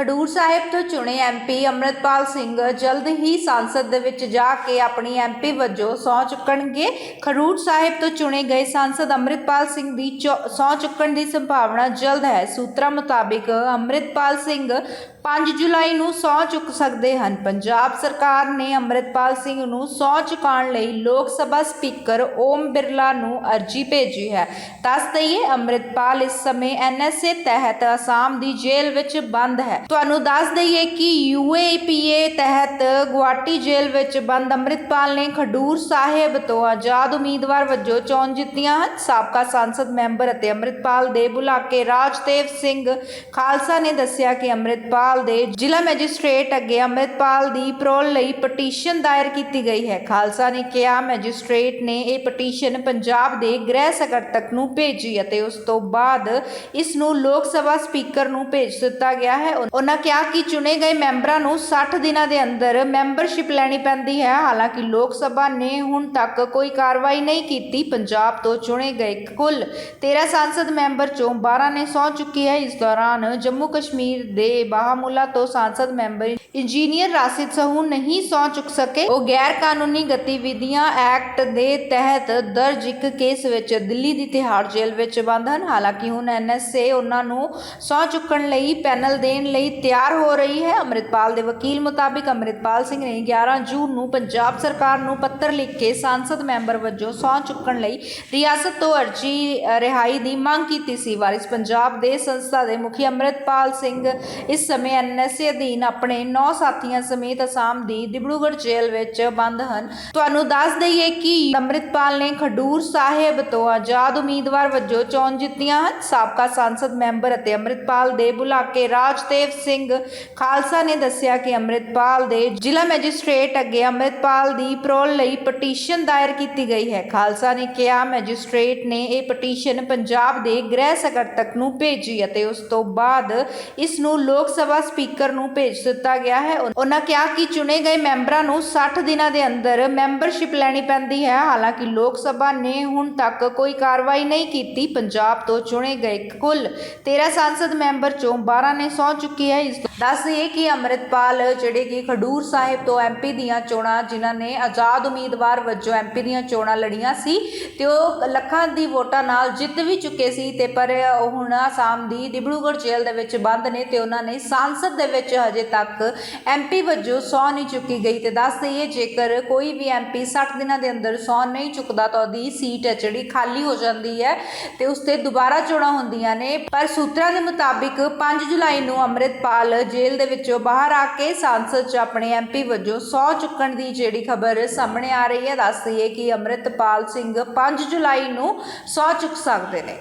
ਖਡੂਰ ਸਾਹਿਬ ਤੋਂ ਚੁਣੇ ਐਮਪੀ ਅੰਮ੍ਰਿਤਪਾਲ ਸਿੰਘ ਜਲਦ ਹੀ ਸੰਸਦ ਦੇ ਵਿੱਚ ਜਾ ਕੇ ਆਪਣੀ ਐਮਪੀ ਵਜੋਂ ਸਹੁੰ ਚੁੱਕਣਗੇ। ਖਡੂਰ ਸਾਹਿਬ ਤੋਂ ਚੁਣੇ ਗਏ ਸੰਸਦ ਅੰਮ੍ਰਿਤਪਾਲ ਸਿੰਘ ਦੀ ਚੌ- ਸਹੁੰ ਚੁੱਕਣ ਦੀ ਸੰਭਾਵਨਾ ਜਲਦ ਹੈ। ਸੂਤਰਾਂ ਮੁਤਾਬਿਕ ਅੰਮ੍ਰਿਤਪਾਲ ਸਿੰਘ 5 ਜੁਲਾਈ ਨੂੰ ਸਹੁੰ ਚੁੱਕ ਸਕਦੇ ਹਨ। ਪੰਜਾਬ ਸਰਕਾਰ ਨੇ ਅੰਮ੍ਰਿਤਪਾਲ ਸਿੰਘ ਨੂੰ ਸਹੁੰ ਚੁਕਾਉਣ ਲਈ ਲੋਕ ਸਭਾ ਸਪੀਕਰ ਓਮ ਬਿਰਲਾ ਨੂੰ ਅਰਜੀ ਭੇਜੀ ਹੈ। ਦੱਸ ਦਈਏ, ਅੰਮ੍ਰਿਤਪਾਲ ਇਸ ਸਮੇਂ ਐਨਐਸਏ ਤਹਿਤ ਅਸਾਮ ਦੀ ਜੇਲ੍ਹ ਵਿੱਚ ਬੰਦ ਹੈ। ਤੁਹਾਨੂੰ ਦੱਸ ਦਈਏ ਕਿ ਯੂਏਪੀਏ ਤਹਿਤ ਗੁਆਟੀ ਜੇਲ੍ਹ ਵਿੱਚ ਬੰਦ ਅੰਮ੍ਰਿਤਪਾਲ ਨੇ ਖਡੂਰ ਸਾਹਿਬ ਤੋਂ ਆਜ਼ਾਦ ਉਮੀਦਵਾਰ ਵਜੋਂ ਚੋਣ ਜਿੱਤੀਆਂ ਹਨ। ਸਾਬਕਾ ਸੰਸਦ ਮੈਂਬਰ ਅਤੇ ਅੰਮ੍ਰਿਤਪਾਲ ਦੇ ਬੁਲਾਕੇ ਰਾਜਦੇਵ ਸਿੰਘ ਖਾਲਸਾ ਨੇ ਦੱਸਿਆ ਕਿ ਅੰਮ੍ਰਿਤਪਾਲ ਦੇ ਜ਼ਿਲ੍ਹਾ ਮੈਜਿਸਟ੍ਰੇਟ ਅੱਗੇ ਅੰਮ੍ਰਿਤਪਾਲ ਦੀ ਪ੍ਰੋਲ ਲਈ ਪਟੀਸ਼ਨ ਦਾਇਰ ਕੀਤੀ ਗਈ ਹੈ। ਖਾਲਸਾ ਨੇ ਕਿਹਾ, ਮੈਜਿਸਟ੍ਰੇਟ ਨੇ ਇਹ ਪਟੀਸ਼ਨ ਪੰਜਾਬ ਦੇ ਗ੍ਰਹਿ ਸਕੱਤਰ ਨੂੰ ਭੇਜੀ ਅਤੇ ਉਸ ਤੋਂ ਬਾਅਦ ਇਸ ਨੂੰ ਲੋਕ ਸਭਾ ਸਪੀਕਰ ਨੂੰ ਭੇਜ ਦਿੱਤਾ ਗਿਆ ਹੈ। ਉਹਨਾਂ ਕਿਹਾ ਕਿ ਚੁਣੇ ਗਏ ਮੈਂਬਰਾਂ ਨੂੰ 60 ਦਿਨਾਂ ਦੇ ਅੰਦਰ ਮੈਂਬਰਸ਼ਿਪ ਲੈਣੀ ਪੈਂਦੀ ਹੈ। ਹਾਲਾਂਕਿ ਲੋਕ ਸਭਾ ਨੇ ਹੁਣ ਤੱਕ ਕੋਈ ਕਾਰਵਾਈ ਨਹੀਂ ਕੀਤੀ। ਪੰਜਾਬ ਤੋਂ ਚੁਣੇ ਗਏ ਕੁੱਲ 13 ਸੰਸਦ ਮੈਂਬਰ ਚੋਂ 12 ਨੇ ਸਹੁੰ ਚੁੱਕੀ ਹੈ। ਇਸ ਦੌਰਾਨ ਜੰਮੂ ਕਸ਼ਮੀਰ ਦੇ ਬਾਹਮੁਲਾ ਤੋਂ ਸੰਸਦ ਮੈਂਬਰ ਇੰਜੀਨੀਅਰ ਰਾਸਿਦ ਸਹੂ ਨਹੀਂ ਸਹੁੰ ਚੁੱਕ ਸਕੇ। ਉਹ ਗੈਰ ਕਾਨੂੰਨੀ ਗਤੀਵਿਧੀਆਂ ਐਕਟ ਦੇ ਤਹਿਤ ਦਰਜ ਇੱਕ ਕੇਸ ਵਿੱਚ ਦਿੱਲੀ ਦੀ ਤਿਹਾੜ ਜੇਲ੍ਹ ਵਿੱਚ ਬੰਦ ਹਨ। ਹਾਲਾਂਕਿ ਹੁਣ ਐਨਐਸਏ ਉਹਨਾਂ ਨੂੰ ਸਹੁੰ ਚੁੱਕਣ ਲਈ ਪੈਨਲ ਦੇਣ ਲਈ ਤਿਆਰ ਹੋ ਰਹੀ ਹੈ। ਅੰਮ੍ਰਿਤਪਾਲ ਦੇ ਵਕੀਲ ਮੁਤਾਬਿਕ ਅੰਮ੍ਰਿਤਪਾਲ ਸਿੰਘ ਨੇ 11 ਜੂਨ ਨੂੰ ਪੰਜਾਬ ਸਰਕਾਰ ਨੂੰ ਪੱਤਰ ਲਿਖ ਕੇ ਸੰਸਦ ਮੈਂਬਰ ਵਜੋਂ ਸਹੁੰ ਚੁੱਕਣ ਲਈ ਰਿਆਸਤ ਤੋਂ ਅਰਜੀ ਰਿਹਾਈ ਦੀ ਮੰਗ ਕੀਤੀ ਸੀ। ਵਾਰਿਸ ਪੰਜਾਬ ਦੇ ਸੰਸਥਾ ਦੇ ਮੁਖੀ ਅੰਮ੍ਰਿਤਪਾਲ ਸਿੰਘ ਇਸ ਸਮੇਂ ਐਨਐਸਏ ਅਧੀਨ ਆਪਣੇ 9 ਸਾਥੀਆਂ ਸਮੇਤ ਅਸਾਮ ਦੀ ਦਿਬੜੂਗੜ੍ਹ ਜੇਲ੍ਹ ਵਿੱਚ ਬੰਦ ਹਨ। ਤੁਹਾਨੂੰ ਦੱਸ ਦਈਏ ਕਿ ਅੰਮ੍ਰਿਤਪਾਲ ਨੇ ਖਡੂਰ ਸਾਹਿਬ ਤੋਂ ਆਜ਼ਾਦ ਉਮੀਦਵਾਰ ਵਜੋਂ ਚੋਣ ਜਿੱਤੀਆਂ ਹਨ। ਸਾਬਕਾ ਸੰਸਦ ਮੈਂਬਰ ਅਤੇ ਅੰਮ੍ਰਿਤਪਾਲ ਦੇ ਬੁਲਾਕੇ ਰਾਜਦੇਵ ਸਿੰਘ ਖਾਲਸਾ ਨੇ ਦੱਸਿਆ ਕਿ ਅੰਮ੍ਰਿਤਪਾਲ ਦੇ ਜ਼ਿਲ੍ਹਾ ਮੈਜਿਸਟ੍ਰੇਟ ਅੱਗੇ ਅੰਮ੍ਰਿਤਪਾਲ ਦੀ ਪ੍ਰੋਲ ਲਈ ਪਟੀਸ਼ਨ ਦਾਇਰ ਕੀਤੀ ਗਈ ਹੈ। ਖਾਲਸਾ ਨੇ ਕਿਹਾ, ਮੈਜਿਸਟ੍ਰੇਟ ਨੇ ਇਹ ਪਟੀਸ਼ਨ ਪੰਜਾਬ ਦੇ ਗ੍ਰਹਿ ਸਕੱਤਰ ਨੂੰ ਭੇਜੀ ਅਤੇ ਉਸ ਤੋਂ ਬਾਅਦ ਇਸ ਨੂੰ ਲੋਕ ਸਭਾ ਸਪੀਕਰ ਨੂੰ ਭੇਜ ਦਿੱਤਾ ਗਿਆ ਹੈ। ਉਹਨਾਂ ਕਿਹਾ ਕਿ ਚੁਣੇ ਗਏ ਮੈਂਬਰਾਂ ਨੂੰ 60 ਦਿਨਾਂ ਦੇ ਅੰਦਰ ਮੈਂਬਰਸ਼ਿਪ ਲੈਣੀ ਪੈਂਦੀ ਹੈ। ਹਾਲਾਂਕਿ ਲੋਕ ਸਭਾ ਨੇ ਹੁਣ ਤੱਕ ਕੋਈ ਕਾਰਵਾਈ ਨਹੀਂ ਕੀਤੀ। ਪੰਜਾਬ ਤੋਂ ਚੁਣੇ ਗਏ ਕੁੱਲ 13 ਸੰਸਦ ਮੈਂਬਰ ਚੋਂ 12 ਨੇ ਸਹੁੰ ਚੁੱਕੀ ਹੈ ਇਸ ਦੱਸ ਇਹ ਕਿ ਅੰਮ੍ਰਿਤਪਾਲ, ਜਿਹੜੇ ਕਿ ਖਡੂਰ ਸਾਹਿਬ ਤੋਂ ਐਮਪੀ ਦੀਆਂ ਚੋਣਾਂ, ਜਿਨ੍ਹਾਂ ਨੇ ਆਜ਼ਾਦ ਉਮੀਦਵਾਰ ਵਜੋਂ ਐਮਪੀ ਦੀਆਂ ਚੋਣਾਂ ਲੜੀਆਂ ਸੀ, ਤੇ ਉਹ ਲੱਖਾਂ ਦੀ ਵੋਟਾਂ ਨਾਲ ਜਿੱਤ ਵੀ ਚੁੱਕੇ ਸੀ, ਤੇ ਪਰ ਉਹ ਹੁਣ ਆਸਾਮ ਦੀ ਡਿਬਰੂਗੜ੍ਹ ਜੇਲ੍ਹ ਦੇ ਵਿੱਚ ਬੰਦ ਨੇ, ਤੇ ਉਹਨਾਂ ਨੇ ਸੰਸਦ ਦੇ ਵਿੱਚ ਹਜੇ ਤੱਕ ਐਮਪੀ ਵਜੋਂ ਸਹੁੰ ਨਹੀਂ ਚੁੱਕੀ ਗਈ। ਤੇ ਦੱਸ ਦਈਏ, ਜੇਕਰ ਕੋਈ ਵੀ ਐਮਪੀ 60 ਦਿਨਾਂ ਦੇ ਅੰਦਰ ਸਹੁੰ ਨਹੀਂ ਚੁੱਕਦਾ, ਤਾਂ ਉਹਦੀ ਸੀਟ ਹੈ ਜਿਹੜੀ ਖਾਲੀ ਹੋ ਜਾਂਦੀ ਹੈ, ਤੇ ਉਸ ਤੇ ਦੁਬਾਰਾ ਚੋਣਾਂ ਹੁੰਦੀਆਂ ਨੇ। ਪਰ ਸੂਤਰਾਂ ਦੇ ਮੁਤਾਬਿਕ 5 ਜੁਲਾਈ ਨੂੰ ਅੰਮ੍ਰਿਤਪਾਲ ਜੇਲ੍ਹ ਦੇ ਵਿੱਚੋਂ ਬਾਹਰ ਆ ਕੇ ਸੰਸਦ 'ਚ ਆਪਣੇ ਐਮਪੀ ਵਜੋਂ ਸਹੁੰ ਚੁੱਕਣ ਦੀ ਜਿਹੜੀ ਖਬਰ ਸਾਹਮਣੇ ਆ ਰਹੀ ਹੈ, ਦੱਸ ਦਈਏ ਕਿ ਅੰਮ੍ਰਿਤਪਾਲ ਸਿੰਘ 5 ਜੁਲਾਈ ਨੂੰ ਸਹੁੰ ਚੁੱਕ ਸਕਦੇ ਨੇ।